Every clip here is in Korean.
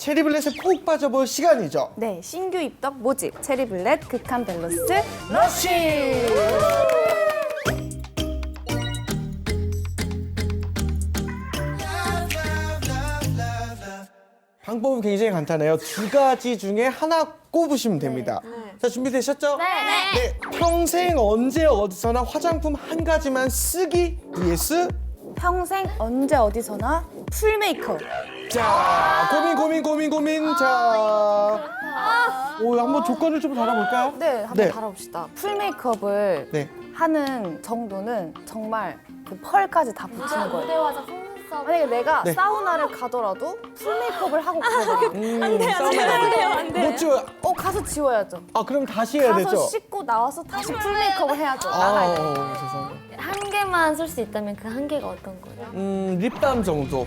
체리블렛에 푹 빠져볼 시간이죠. 네, 신규 입덕 모집 체리블렛 극한 밸런스 러쉬! 방법은 굉장히 간단해요. 두 가지 중에 하나 꼽으시면 됩니다. 자, 준비되셨죠? 네. 평생 언제 어디서나 화장품 한 가지만 쓰기 vs 평생 언제 어디서나 풀 메이크업. 자, 고민 고민 고민 고민. 자. 오, 한번 조건을 좀 달아볼까요? 네, 한번 네. 달아봅시다. 풀 메이크업을 네. 하는 정도는 정말 그 펄까지 다 붙이는 거예요. 무대화장 속눈썹 만약에 내가 네. 사우나를 가더라도 풀 메이크업을 하고 가거든요. 음, 안 돼, 안 돼, 안 돼. 못 지워. 어, 가서 지워야죠. 아, 그럼 다시 해야 가서 되죠? 씻고 나와서 다시 풀 메이크업을 해야죠. 나가야 돼. 아, 죄송해요. 한 개만 쓸 수 있다면 그 한 개가 어떤 거예요? 음, 립밤 정도.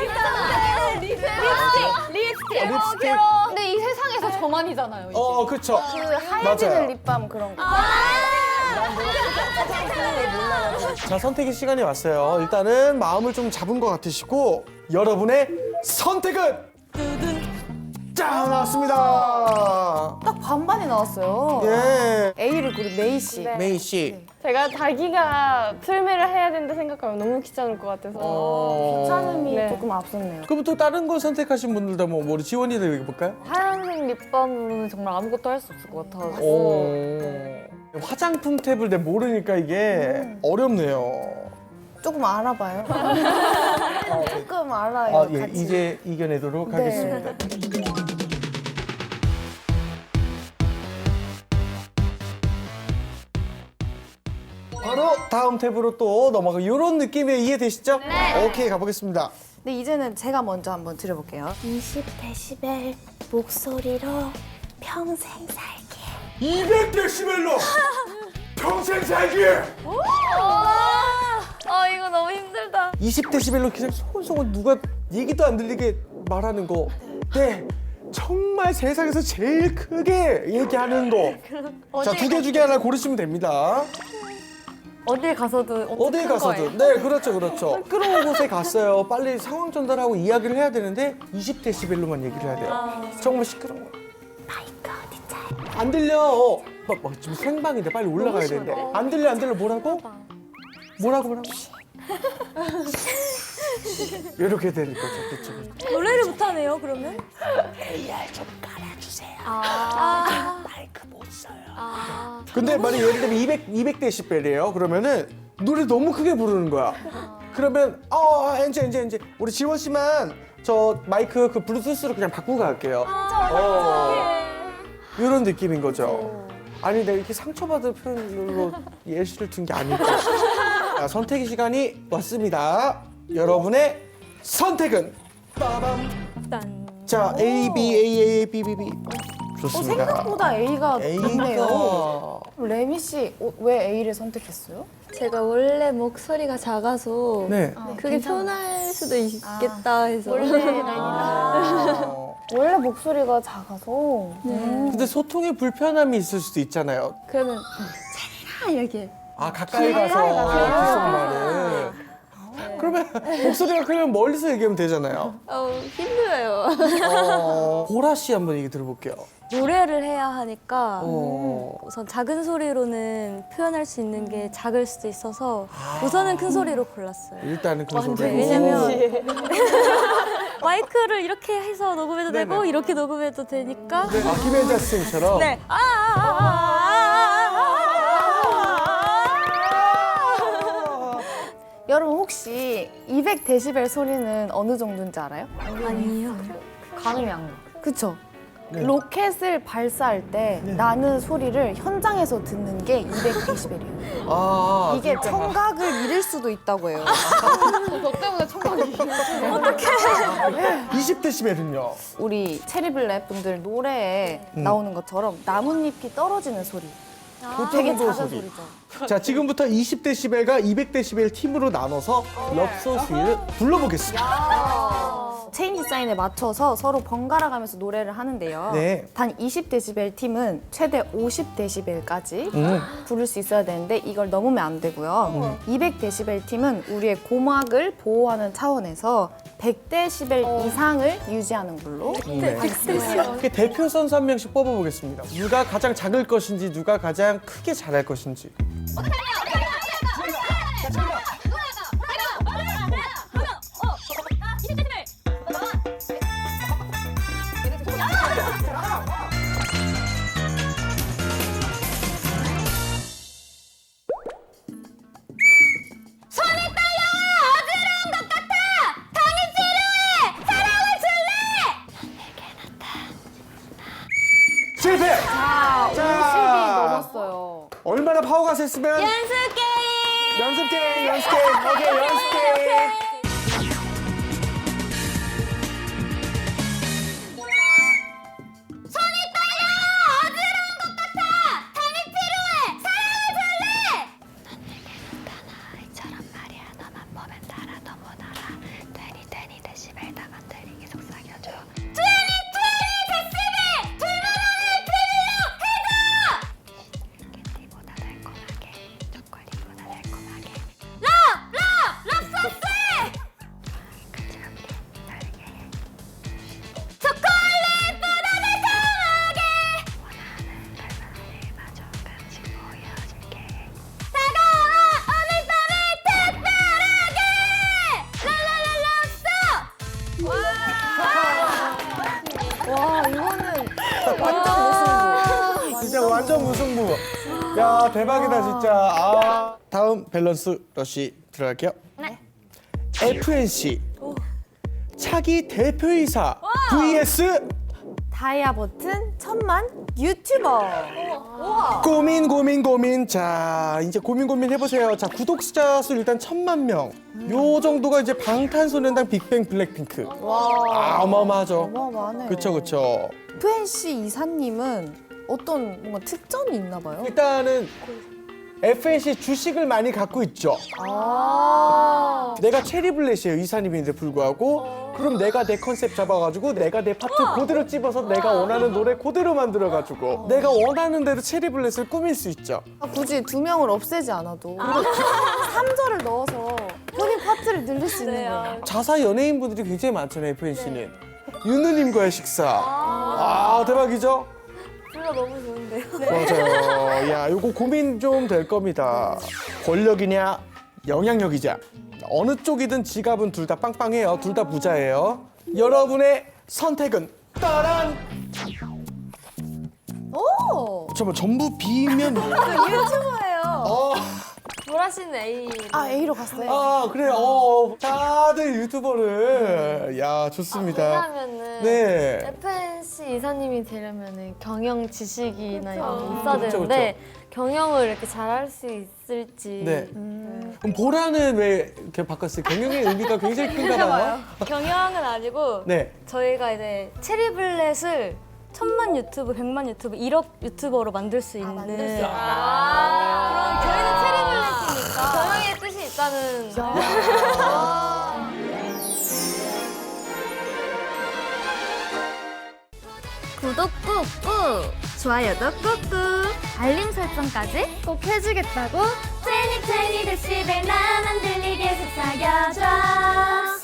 립스틱! 립스틱! 립스틱. 근데 이 세상에서 저만이잖아요. 이게. 어, 그쵸. 그 하얘지는 맞아요. 립밤 그런 거. 자, 선택의 시간이 왔어요. 일단은 마음을 좀 잡은 것 같으시고, 여러분의 선택은? 짠! 나왔습니다. 딱 반반이 나왔어요. 예. A를 고른 메이 씨. 메이 씨. 제가 자기가 풀메를 해야 된다 생각하면 너무 귀찮을 것 같아서 어. 귀찮음이 네. 조금 앞섰네요. 그럼 또 다른 걸 선택하신 분들도 뭐, 우리 지원이도 얘기해 볼까요? 하얀색 립밤으로는 정말 아무것도 할 수 없을 것 같아서. 오. 화장품 탭을 내 모르니까 이게 어렵네요. 조금 알아봐요. 조금 알아요. 아, 예, 같이. 이제 이겨내도록 네. 하겠습니다. 바로 다음 탭으로 또 넘어가. 이런 느낌의 이해되시죠? 네. 오케이, 가보겠습니다. 근데 이제는 제가 먼저 한번 드려볼게요. 20데시벨 목소리로 평생 살기. 200데시벨로 평생 살기! 아 이거 너무 힘들다. 20데시벨로 그냥 소곤소곤 누가 얘기도 안 들리게 말하는 거. 네. 정말 세상에서 제일 크게 얘기하는 거. 자, 두 개 중에 하나 고르시면 됩니다. 어딜 가서도 어딜. 거예요. 네, 그렇죠, 그렇죠. 끌어온 곳에 갔어요. 빨리 상황 전달하고 이야기를 해야 되는데 20데시벨로만 얘기를 해야 돼요. 정말 시끄러운 거. 마이크 어디 안 들려. 막, 막 지금 생방인데 빨리 올라가야 되는데. 안 들려, 안 들려. 뭐라고? 뭐라고, 뭐라고? 이렇게 되는 거죠, 그렇죠. 그렇죠. 노래를 못하네요 그러면? 근데 만약 예를 들면 200, 200데시벨이에요. 그러면은 노래 너무 크게 부르는 거야. 그러면 어, 엔지, 엔지, 엔지. 우리 지원 씨만 저 마이크 그 블루투스로 그냥 바꾸고 갈게요. 어. 이런 느낌인 거죠. 아니 내가 이렇게 상처받은 표현으로 예시를 든게 아니고. 자, 선택의 시간이 왔습니다. 여러분의 선택은 빠밤. 자, A, B, A, A, B, B, B. 어, 좋습니다. 생각보다 A가 높네요. A가 레미 씨, 어, 왜 A를 선택했어요? 제가 원래 목소리가 작아서 네. 그게 편할 수도 있겠다 해서 어. 원래 목소리가 작아서. 음. 근데 소통에 불편함이 있을 수도 있잖아요. 그러면 제가 이렇게 아 가까이 가서 귓속말을. 그러면 목소리가 크면 멀리서 얘기하면 되잖아요. 어, 힘들어요. 어, 보라 씨 한번 얘기 들어볼게요. 노래를 해야 하니까 어. 우선 작은 소리로는 표현할 수 있는 게 작을 수도 있어서 우선은 큰 소리로 골랐어요. 일단은 그 소리로. 네, 왜냐면 마이크를 이렇게 해서 녹음해도 네네. 되고 이렇게 녹음해도 되니까 네, 아, 김혜자 쌤처럼. 네. 아, 아, 아, 아, 아, 여러분 혹시 200데시벨 소리는 어느 정도인지 알아요? 아. 아니에요. 가늠이 안 가. 그쵸? 네. 로켓을 발사할 때 나는 소리를 현장에서 듣는 게 200데시벨이에요. 아, 이게 청각을 잃을 수도 있다고 해요. 저 때문에 청각이. 20데시벨은요. 우리 체리블렛 분들 노래에 음. 나오는 것처럼 나뭇잎이 떨어지는 소리. 보통 되게 정도 작은 소리. 자, 지금부터 20데시벨과 200데시벨 팀으로 나눠서 럽소스를 불러보겠습니다. 체인지 사인에 맞춰서 서로 번갈아 가면서 노래를 하는데요. 네. 단 20데시벨 팀은 최대 50데시벨까지 음. 부를 수 있어야 되는데 이걸 넘으면 안 되고요. 200데시벨 팀은 우리의 고막을 보호하는 차원에서 100데시벨 이상을 유지하는 걸로 네. 이렇게 대표 선수 한 명씩 뽑아보겠습니다. 누가 가장 작을 것인지, 누가 가장 크게 잘할 것인지. 실패! 자, 자. 50이 넘었어요. 얼마나 파워가 셌으면 연습 게임 연습 게임 연습 게임 오케이 연습 게임 야 대박이다 진짜. 아 다음 밸런스 러시 들어갈게요. 네. FNC 차기 대표이사 vs 다이아 버튼 천만 유튜버. 고민 고민 고민. 자 이제 고민 고민 해보세요. 자 구독자 수 일단 천만 명. 요 정도가 이제 방탄소년단 빅뱅 블랙핑크. 아 어마어마하죠. 어마어마하네요. 그쵸 그쵸. FNC 이사님은 어떤 뭔가 특전이 있나 봐요. 일단은 FNC 주식을 많이 갖고 있죠. 아. 내가 체리블렛이에요 이사님인데 불구하고. 그럼 내가 내 컨셉 잡아가지고 내가 내 파트 그대로 찝어서 내가 원하는 노래 그대로 만들어가지고 내가 원하는 대로 체리블렛을 꾸밀 수 있죠. 아, 굳이 두 명을 없애지 않아도. 3절을 넣어서 본인 파트를 늘릴 수 있는 거예요. 자사 연예인분들이 굉장히 많잖아요 FNC는. 윤누님과의 식사. 아 대박이죠 둘다 너무 좋은데요. 맞아요 야 요거 고민 좀 될 겁니다 권력이냐 영향력이자 어느 쪽이든 지갑은 둘 다 빵빵해요 둘 다 부자예요 여러분의 선택은 따란 오! 잠깐만 전부 B면 유튜버예요. 어, 보라 씨는 A. 아, A로 갔어요. 아 그래 어 다들 유튜버를 야 좋습니다 왜냐하면은 네 FNC 이사님이 되려면은 경영 지식이나 이런 있어야 그쵸, 되는데 경영을 이렇게 잘할 수 있을지 네. 그럼 보라는 왜 이렇게 바꿨어요? 경영의 의미가 굉장히 큰가 봐요. 경영은 아니고 네. 저희가 이제 체리블렛을 천만 유튜브, 백만 유튜브, 1억 유튜버로 만들 수 있는 만들 수 있다. 그 있다는 구독 꾹꾹. 좋아요도 꾹꾹. 알림 설정까지 꼭 해주겠다고. 20 20 데시벨 나만 들리게 속삭여줘